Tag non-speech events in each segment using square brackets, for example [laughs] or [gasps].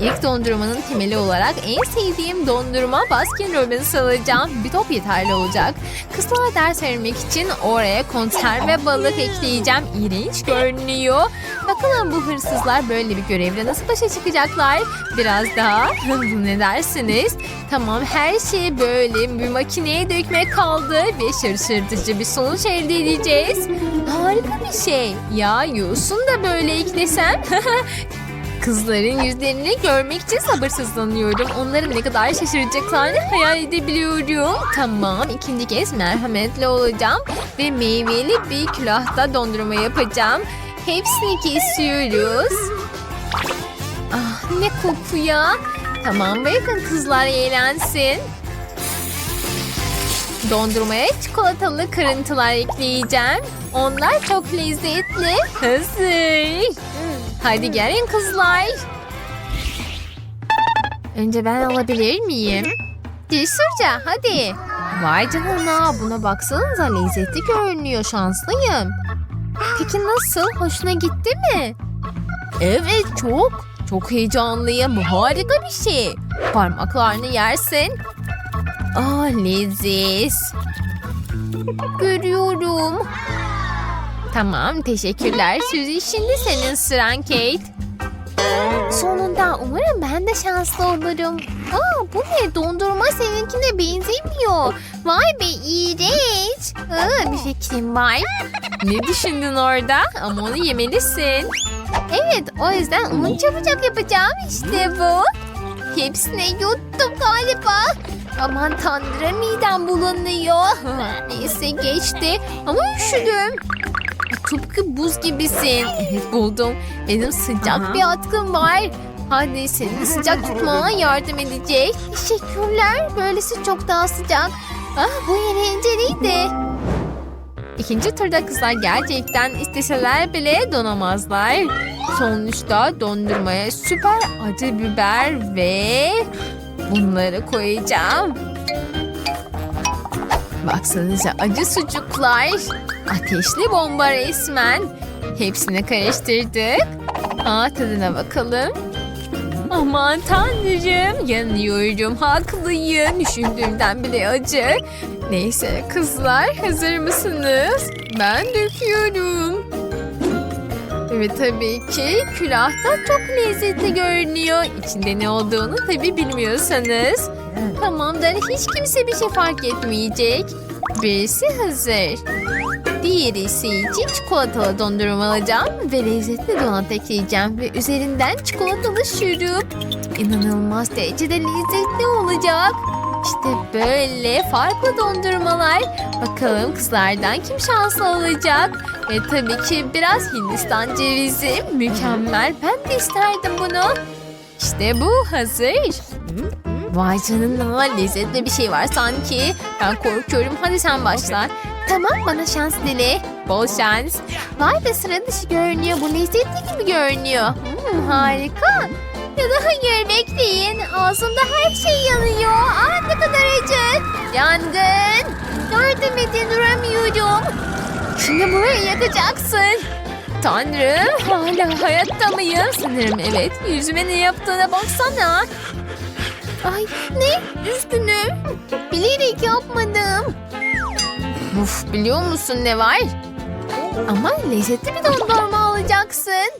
İlk dondurmanın temeli olarak en sevdiğim dondurma Baskin Robbins alacağım. Bir top yeterli olacak. Kızlara ders vermek için oraya konserve balık ekleyeceğim. İğrenç görünüyor. Bakalım bu hırsızlar böyle bir görevle nasıl başa çıkacaklar? Biraz daha. ne dersiniz? Tamam her şeyi böyle bir makineye dökmek kaldı ve şaşırtıcı bir sonuç elde edeceğiz. Harika bir şey. Ya yosun da böyle eklesem. [laughs] Kızların yüzlerini görmek için sabırsızlanıyorum. Onların ne kadar şaşıracaklarını hayal edebiliyorum. Tamam ikinci kez merhametli olacağım ve meyveli bir külahta dondurma yapacağım. Hepsini kesiyoruz. Ah ne koku ya. Tamam bırakın kızlar eğlensin. Dondurmaya çikolatalı kırıntılar ekleyeceğim. Onlar çok lezzetli. Hazır. Hadi gelin kızlar. Önce ben alabilir miyim? Cesurca hadi. Vay canına buna baksanıza lezzetli görünüyor şanslıyım. Peki nasıl? Hoşuna gitti mi? Evet çok. Çok heyecanlıyım. Harika bir şey. Parmaklarını yersin. Ah leziz. Görüyorum. Tamam teşekkürler Suzy. Şimdi senin sıran Kate. Sonunda umarım ben de şanslı olurum. Aa, bu ne dondurma seninkine benzemiyor. Vay be iğrenç. Aa, bir fikrim var. Ne düşündün orada? Ama onu yemelisin. Evet o yüzden onu çabucak yapacağım. İşte bu. Hepsini yuttum galiba. Aman tanrım midem bulanıyor. [laughs] Neyse geçti ama üşüdüm. Tıpkı buz gibisin. Evet [laughs] buldum. Benim sıcak bir atkım var. Hadi seni sıcak tutmana [laughs] yardım edecek. Teşekkürler. Böylesi çok daha sıcak. Ah bu eğlenceliydi. İkinci turda kızlar gerçekten isteseler bile donamazlar. Sonuçta dondurmaya süper acı biber ve bunları koyacağım. Baksanıza acı sucuklar. Ateşli bomba resmen. Hepsini karıştırdık. Aa, tadına bakalım. Aman tanrım yanıyorum haklıyım düşündüğümden bile acı. Neyse kızlar hazır mısınız? Ben döküyorum. Ve tabii ki külahta çok lezzetli görünüyor. İçinde ne olduğunu tabii bilmiyorsanız. Tamamdır hiç kimse bir şey fark etmeyecek. Birisi hazır. Diğeri ise için çikolatalı dondurma alacağım ve lezzetli donat ekleyeceğim ve üzerinden çikolatalı şurup. İnanılmaz derecede lezzetli olacak. İşte böyle farklı dondurmalar. Bakalım kızlardan kim şanslı olacak? Ve tabii ki biraz Hindistan cevizi. Mükemmel. Ben de isterdim bunu. İşte bu hazır. Vay canına lezzetli bir şey var sanki. Ben korkuyorum. Hadi sen başla. Tamam bana şans dile. Bol şans. Vay be sıra dışı görünüyor. Bu lezzetli gibi görünüyor. Hmm, harika. Ya da hayır bekleyin. Ağzımda her şey yanıyor. Aa ne kadar acı. Yangın. Yardım edin duramıyorum. Şimdi burayı yakacaksın. Tanrım hala hayatta mıyım? Sanırım evet. Yüzüme ne yaptığına baksana. Ay ne? Üzgünüm. Bilerek yapmadım. Uf biliyor musun ne var? Ama lezzetli bir dondurma alacaksın.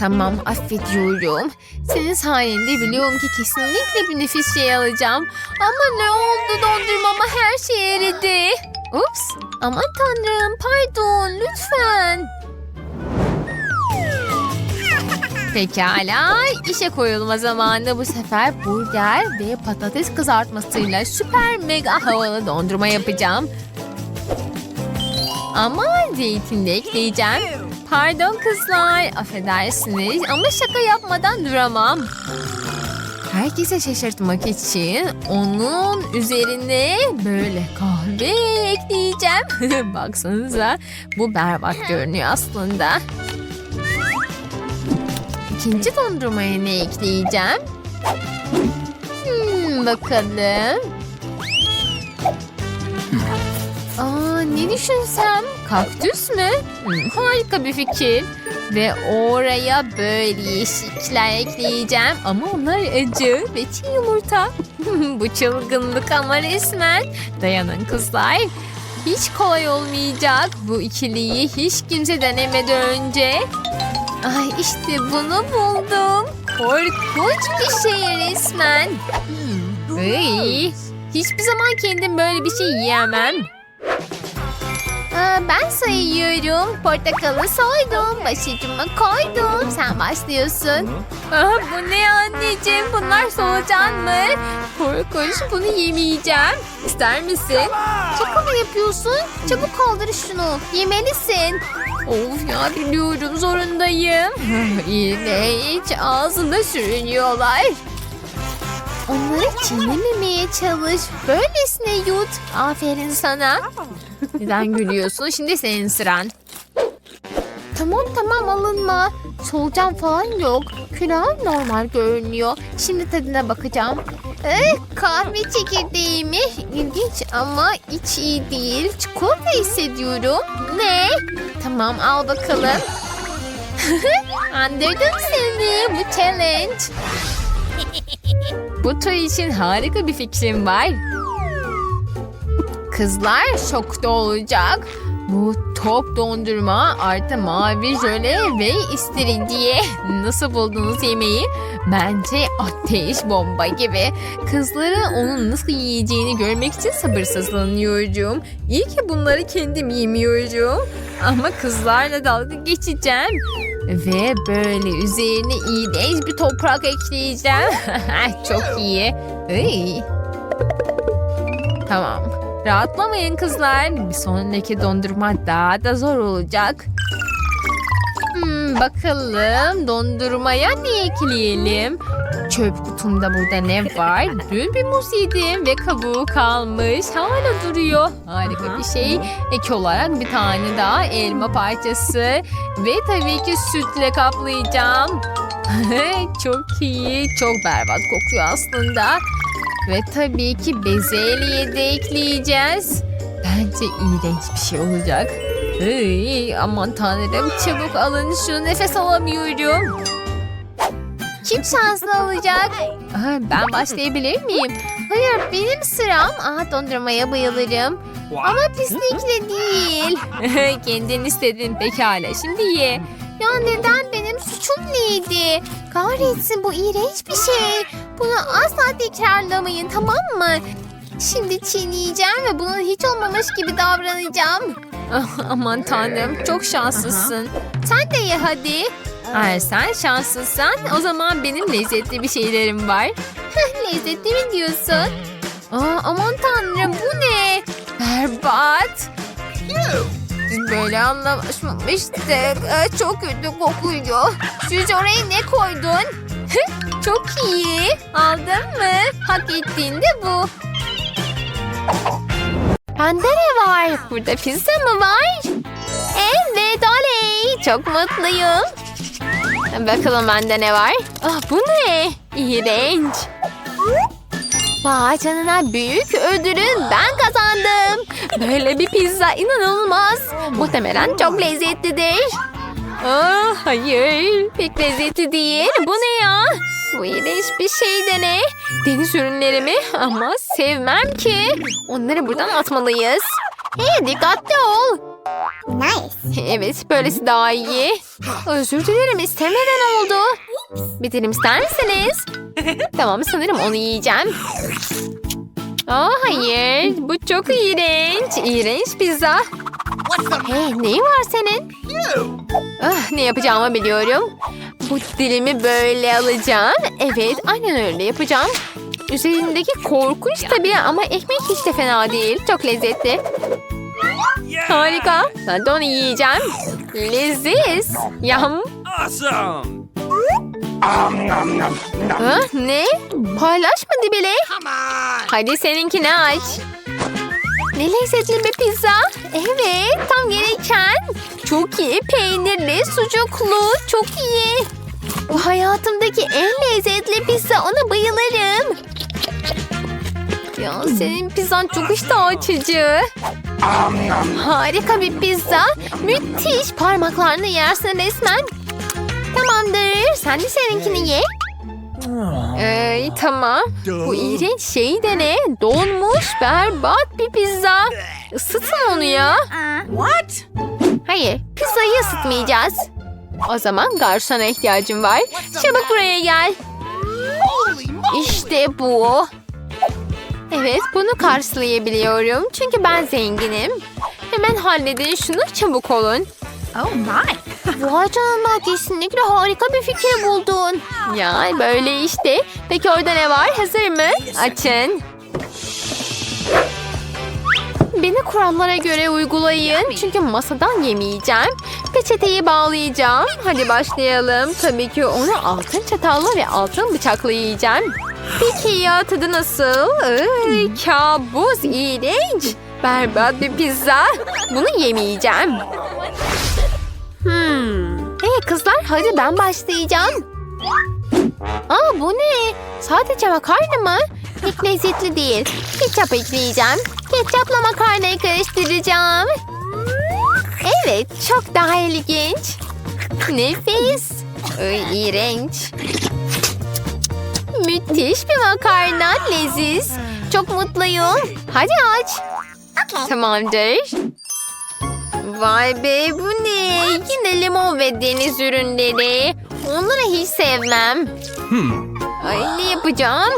Tamam affediyorum. Senin sayende biliyorum ki kesinlikle bir nefis şey alacağım. Ama ne oldu dondurmama her şey eridi. Ups aman tanrım pardon lütfen. Pekala işe koyulma zamanı bu sefer burger ve patates kızartmasıyla süper mega havalı dondurma yapacağım. Ama zeytin de ekleyeceğim. Pardon kızlar affedersiniz ama şaka yapmadan duramam. Herkese şaşırtmak için onun üzerine böyle kahve ekleyeceğim. [laughs] Baksanıza bu berbat görünüyor aslında. İkinci dondurmaya ne ekleyeceğim? Hmm, bakalım. Aa, ne düşünsem? Kaktüs mü? Hmm, harika bir fikir. Ve oraya böyle yeşillikler ekleyeceğim. Ama onlar acı ve çiğ yumurta. [laughs] Bu çılgınlık ama resmen. Dayanın kızlar. Hiç kolay olmayacak. Bu ikiliyi hiç kimse denemedi önce. Ay işte bunu buldum. Korkunç bir şey resmen. Iy, hiçbir zaman kendim böyle bir şey yiyemem. Ben sayıyorum. Portakalı soydum. Başucuma koydum. Sen başlıyorsun. Aa, bu ne anneciğim? Bunlar solucan mı? Korkunç. Bunu yemeyeceğim. İster misin? Şaka mı yapıyorsun? Çabuk kaldır şunu. Yemelisin. Of ya biliyorum zorundayım. [laughs] İğrenç. Ağzında sürünüyorlar. Onları çiğnememeye çalış. Böylesine yut. Aferin sana. Neden gülüyorsun? Şimdi senin sıran. Tamam tamam alınma. Solucan falan yok. Külahım normal görünüyor. Şimdi tadına bakacağım. Eh, kahve çekirdeği mi? İlginç ama iç iyi değil. Çikolata hissediyorum. Ne? Tamam al bakalım. [laughs] Andırdım seni. Bu challenge. [laughs] Bu tur için harika bir fikrim var. Kızlar şokta olacak. Bu top dondurma artı mavi jöle ve istiridye. Nasıl buldunuz yemeği? Bence ateş bomba gibi. Kızların onun nasıl yiyeceğini görmek için sabırsızlanıyorum. İyi ki bunları kendim yemiyorum. Ama kızlarla dalga geçeceğim. Ve böyle üzerine iğrenç bir toprak ekleyeceğim. [laughs] Çok iyi. Iy. Tamam. Rahatlamayın kızlar. Bir sonraki dondurma daha da zor olacak. Hmm, bakalım dondurmaya ne ekleyelim? Çöp kutumda burada ne var? Dün bir muz yedim ve kabuğu kalmış. Hala duruyor. Harika bir şey. Ek olarak bir tane daha elma parçası. Ve tabii ki sütle kaplayacağım. [laughs] çok iyi. Çok berbat kokuyor aslında. Ve tabii ki bezelye de ekleyeceğiz. Bence iğrenç bir şey olacak. Iy, aman tanrım çabuk alın şunu nefes alamıyorum. Kim şanslı olacak? Ben başlayabilir miyim? Hayır benim sıram. Aa, dondurmaya bayılırım. Ama pislikle değil. [laughs] Kendin istedin pekala şimdi ye. Ya neden benim suçum neydi? Kahretsin bu iğrenç bir şey. Bunu asla tekrarlamayın tamam mı? Şimdi çiğneyeceğim ve bunun hiç olmamış gibi davranacağım. Ah, aman tanrım çok şanslısın. Sen de ye hadi. Eğer sen şanslıysan o zaman benim lezzetli bir şeylerim var. lezzetli mi diyorsun? Aa, aman tanrım bu ne? Berbat. Biz böyle anlaşmamıştık. Ee, Çok kötü kokuyor. Siz oraya ne koydun? Çok iyi. Aldın mı? Hak ettiğin de bu. Bende ne var? Burada pizza mı var? Evet oley. Çok mutluyum. Bakalım bende ne var? Ah bu ne? İğrenç. Vay canına büyük ödülün ben kazandım. Böyle bir pizza inanılmaz. Muhtemelen çok lezzetlidir. Aa, hayır pek lezzetli değil. Bu ne ya? Bu iğrenç bir şey de ne? Deniz ürünleri mi? Ama sevmem ki. Onları buradan atmalıyız. Hey dikkatli ol. Nice. Evet böylesi daha iyi. Özür dilerim istemeden oldu. Bir dilim ister misiniz? [laughs] tamam sanırım onu yiyeceğim. Aa, hayır bu çok iğrenç. İğrenç pizza. Hey neyin var senin? Ah, ne yapacağımı biliyorum. Bu dilimi böyle alacağım. Evet aynen öyle yapacağım. Üzerindeki korkunç tabii ama ekmek hiç de fena değil. Çok lezzetli. Harika. Ben de onu yiyeceğim. Leziz. Yam. Awesome! Ha, ne? Come on! Hadi seninkini aç. Ne lezzetli bir pizza. Evet tam gereken. Çok iyi peynirli sucuklu. Çok iyi. Bu hayatımdaki en lezzetli pizza. Ona bayılırım. Ya senin pizzan çok iştah açıcı. Harika bir pizza. Müthiş. Parmaklarını yersin resmen. Tamamdır. Sen de seninkini ye. Ee, tamam. Bu iğrenç şey de ne? Donmuş berbat bir pizza. Isıtın onu ya. What? Hayır, pizzayı ısıtmayacağız. O zaman garsona ihtiyacım var. Çabuk buraya gel. İşte bu. Evet, bunu karşılayabiliyorum. Çünkü ben zenginim. Hemen halledin şunu, çabuk olun. Oh my. Vay canına kesinlikle harika bir fikir buldun. Ya böyle işte. Peki orada ne var? Hazır mı? Açın. Beni kurallara göre uygulayın. Çünkü masadan yemeyeceğim. Peçeteyi bağlayacağım. Hadi başlayalım. Tabii ki onu altın çatalla ve altın bıçakla yiyeceğim. Peki ya tadı nasıl? Iy, kabus, iğrenç. Berbat bir pizza. Bunu yemeyeceğim. Hmm. Hey kızlar hadi ben başlayacağım. Aa bu ne? Sadece makarna mı? Pek lezzetli değil. Ketçap ekleyeceğim. Ketçapla makarnayı karıştıracağım. Evet çok daha ilginç. Nefis. Ay, iğrenç. Müthiş bir makarna. Leziz. Çok mutluyum. Hadi aç. Tamamdır. Vay be bu ne? Yine limon ve deniz ürünleri. Onları hiç sevmem. Ay ne yapacağım?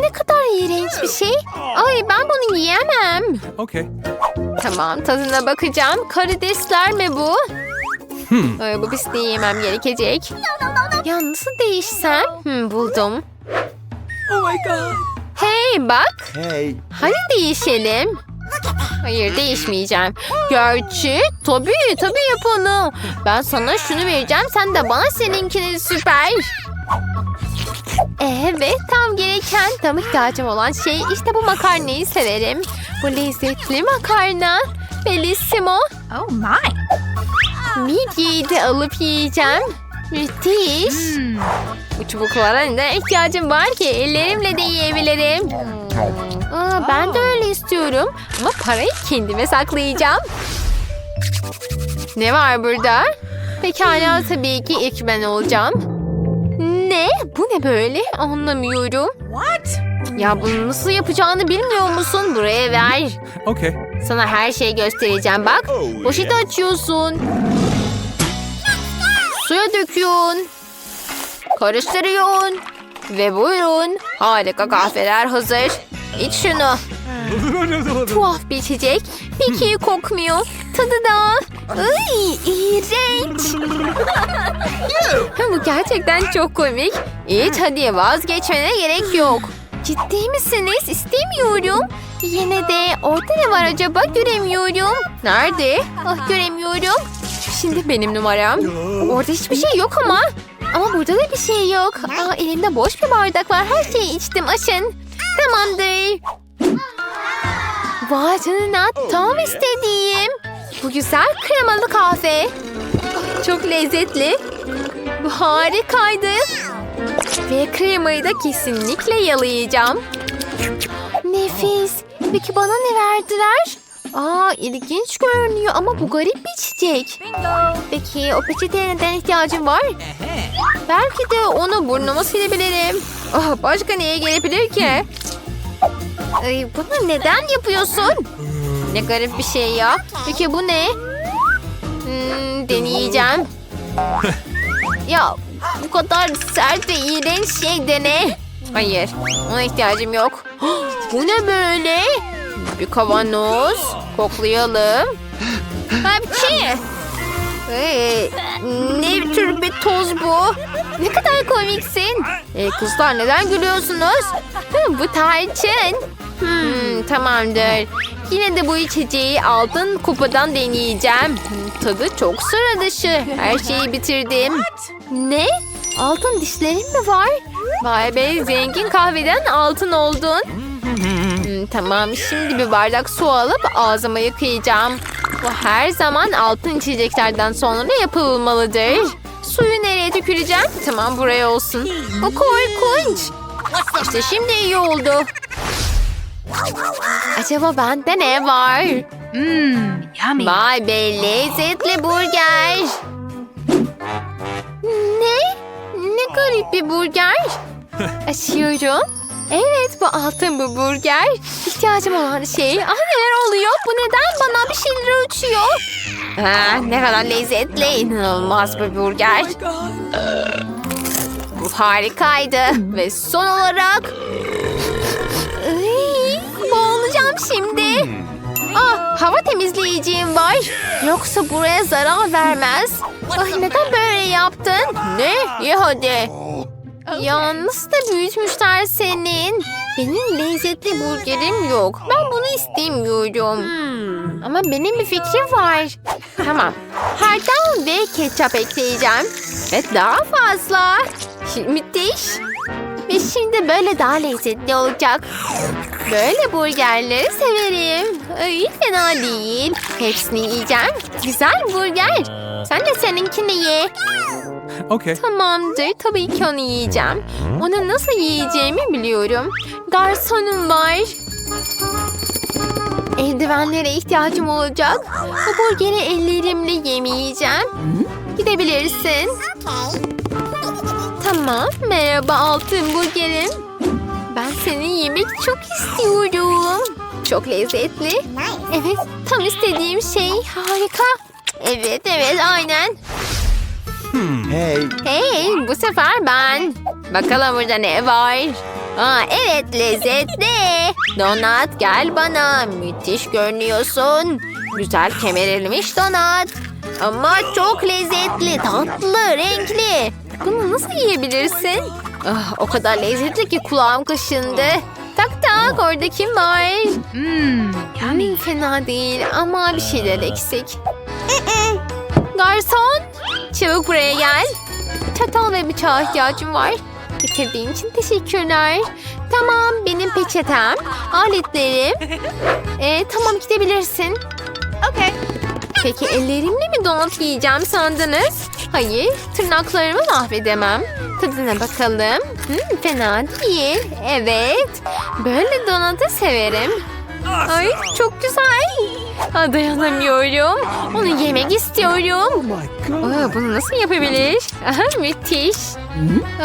Ne kadar iğrenç bir şey. Ay ben bunu yiyemem. Okay. Tamam tadına bakacağım. Karidesler mi bu? Hmm. Ay, bu pisliği yemem gerekecek. Ya nasıl değişsem? Hmm, buldum. Oh my god. Hey bak. Hey. Hadi değişelim. Hayır değişmeyeceğim. Gerçi tabii tabii yap onu. Ben sana şunu vereceğim sen de bana seninkini süper. Evet tam gereken tam ihtiyacım olan şey işte bu makarnayı severim. Bu lezzetli makarna. Bellissimo. Oh my. Midyeyi de alıp yiyeceğim. Müthiş. Bu çubuklara neden ihtiyacım var ki? Ellerimle de yiyebilirim. Aa, ben de öyle istiyorum. Ama parayı kendime saklayacağım. Ne var burada? Pekala tabii ki ilk ben olacağım. Ne? Bu ne böyle? Anlamıyorum. What? Ya bunu nasıl yapacağını bilmiyor musun? Buraya ver. Okay. Sana her şeyi göstereceğim bak. Oh, Poşeti açıyorsun. Suya döküyorsun. Karıştırıyorsun. Ve buyurun. Harika kahveler hazır. İç şunu. [laughs] Tuhaf bir içecek. Pek iyi kokmuyor. Tadı da. Ay, iğrenç. [laughs] Bu gerçekten çok komik. İç hadi vazgeçmene gerek yok. Ciddi misiniz? İstemiyorum. Yine de orada ne var acaba göremiyorum. Nerede? Ah göremiyorum. Şimdi benim numaram. Orada hiçbir şey yok ama. Ama burada da bir şey yok. Aa, elimde boş bir bardak var. Her şeyi içtim aşın. Tamamdır. Vay canına tam istediğim. Bu güzel kremalı kahve. Çok lezzetli. Bu harikaydı. Ve kremayı da kesinlikle yalayacağım. Nefis. Peki bana ne verdiler? Aa ilginç görünüyor ama bu garip bir çiçek. Peki o peçeteye neden ihtiyacım var? Belki de onu burnuma silebilirim. Ah, başka neye gelebilir ki? Ay, bunu neden yapıyorsun? Ne garip bir şey ya. Peki bu ne? Hmm, deneyeceğim. [laughs] ya bu kadar sert ve iğrenç şey de ne? Hayır, ona ihtiyacım yok. [gasps] bu ne böyle? Bir kavanoz. Koklayalım. Hapçı. Ee, ne tür bir toz bu? Ne kadar komiksin. Ee, kızlar neden gülüyorsunuz? Bu tarçın. Hmm, tamamdır. Yine de bu içeceği altın kupadan deneyeceğim. Tadı çok sıra dışı. Her şeyi bitirdim. Ne? Altın dişlerin mi var? Vay be zengin kahveden altın oldun tamam şimdi bir bardak su alıp ağzıma yıkayacağım. Bu her zaman altın içeceklerden sonra yapılmalıdır. Suyu nereye tüküreceğim? Tamam buraya olsun. Bu korkunç. İşte şimdi iyi oldu. Acaba bende ne var? Hmm, yummy. Vay be lezzetli burger. Ne? Ne garip bir burger. [laughs] Açıyorum. Evet bu altın bu burger. İhtiyacım olan şey. Ah neler oluyor? Bu neden bana bir şeyler uçuyor? Ah, ne kadar lezzetli. inanılmaz bir burger. Bu harikaydı. Ve son olarak... Ay, boğulacağım şimdi. Ah, hava temizleyeceğim var. Yoksa buraya zarar vermez. Ay neden böyle yaptın? Ne? İyi hadi. Ya nasıl da büyütmüşler senin. Benim lezzetli burgerim yok. Ben bunu istemiyorum. Ama benim bir fikrim var. Tamam. Hardal ve ketçap ekleyeceğim. Ve daha fazla. Şimdi müthiş. Ve şimdi böyle daha lezzetli olacak. Böyle burgerleri severim. Ay fena değil. Hepsini yiyeceğim. Güzel burger. Sen de seninkini ye. Okay. Tamamdır. Tabii ki onu yiyeceğim. Onu nasıl yiyeceğimi biliyorum. Garsonum var. Eldivenlere ihtiyacım olacak. Bu burgeri ellerimle yemeyeceğim. Gidebilirsin. Tamam. Merhaba altın burgerim. Ben seni yemek çok istiyorum. Çok lezzetli. Evet, tam istediğim şey. Harika. Evet, evet, aynen. Hey, Hey, bu sefer ben. Bakalım burada ne var? Aa, evet lezzetli. Donat gel bana. Müthiş görünüyorsun. Güzel kemerilmiş donat. Ama çok lezzetli, tatlı, renkli. Bunu nasıl yiyebilirsin? Ah, o kadar lezzetli ki kulağım kaşındı. Tak tak orada kim var? Hmm, fena değil ama bir şeyler eksik. Garson, çabuk buraya gel. Çatal ve bıçağa ihtiyacım var. Getirdiğin için teşekkürler. Tamam, benim peçetem, aletlerim. Ee, tamam gidebilirsin. okay. Peki ellerimle mi donat yiyeceğim sandınız? Hayır, tırnaklarımı mahvedemem. Tadına bakalım. Hmm, fena değil. Evet, böyle donatı severim. Ay çok güzel. Ha, dayanamıyorum. Onu yemek istiyorum. Aa, bunu nasıl yapabilir? Aha, müthiş.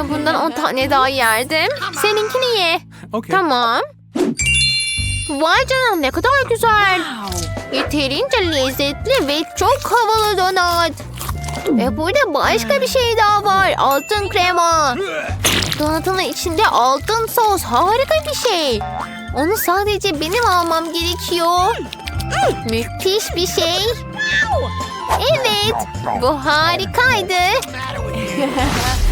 Bundan 10 tane daha yerdim. Seninkini ye. Okay. Tamam. Vay canına ne kadar güzel. Yeterince lezzetli ve çok havalı donat. Ve burada başka bir şey daha var. Altın krema. Donatın içinde altın sos. Harika bir şey. Onu sadece benim almam gerekiyor. Müthiş bir şey. Evet. Bu harikaydı. [laughs]